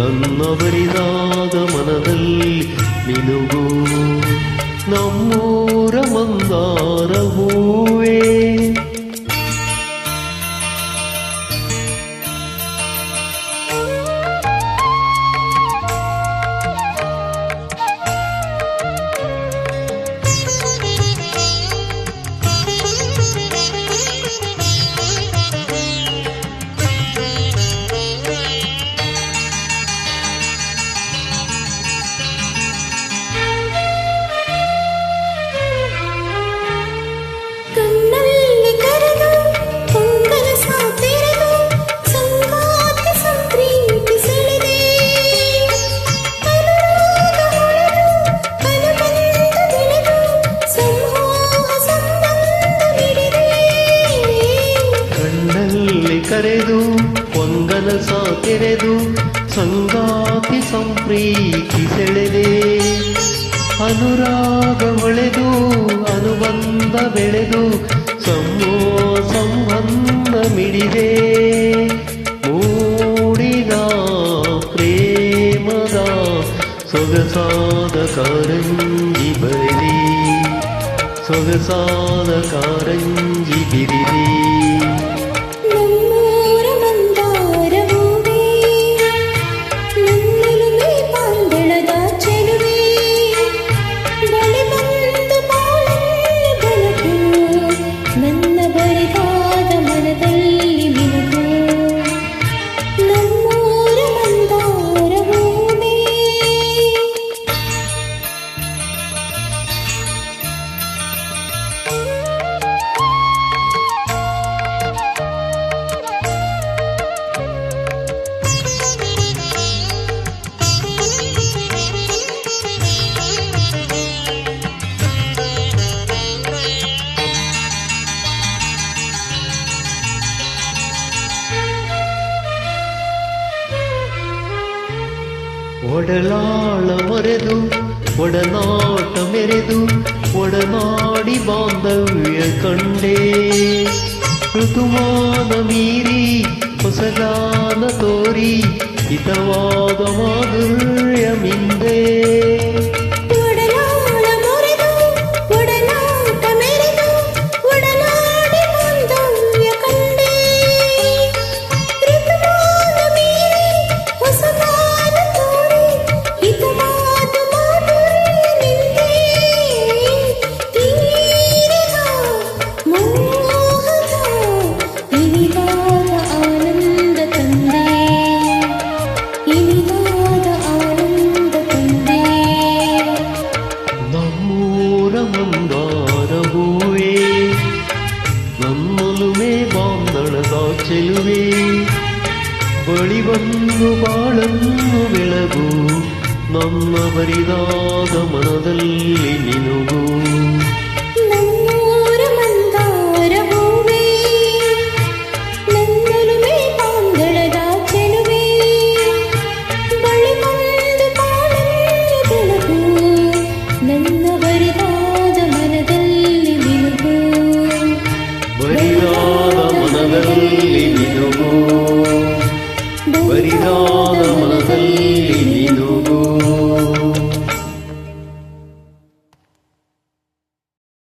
ನನ್ನ ಬರಿದಾದ ಮನದಲ್ಲಿ ನಿನುಗು ನಮ್ಮೂರ ಮಂದಾರ ತೆರೆದು ಸಂಗಾತಿ ಸಂಪ್ರೀತಿ ಸೆಳೆದೆ. ಅನುರಾಗ ಒಳೆದು ಅನುಬಂಧ ಬೆಳೆದು ಸಂಭೋ ಸಂಬಂಧ ಮಿಡಿದೆ. ಮೂಡಿದ ಪ್ರೇಮದ ಸೊಗಸಾದ ಕಾರಂಜಿ ಬರಿ ಸೊಗಸಾದ ಕಾರಂಜಿ ಬಿರಿದಿ. ಒಡಲಾಳ ಮರೆದು ಒಡನಾಟ ಮೆರೆದು ಒಡನಾಡಿ ಬಾಂಧವ್ಯ ಕಂಡೇ ಋತುಮಾನ ಮೀರಿ ಹೊಸಗಾನ ತೋರಿ ಹಿತವಾದ ಮಾಧುರ್ಯ ಬಳಿ ಬಂದು ಬಾಳನ್ನು ಬೆಳಗು. ನಮ್ಮ ಬರಿದಾದ ಮನದಲ್ಲಿ ನಿನುಗು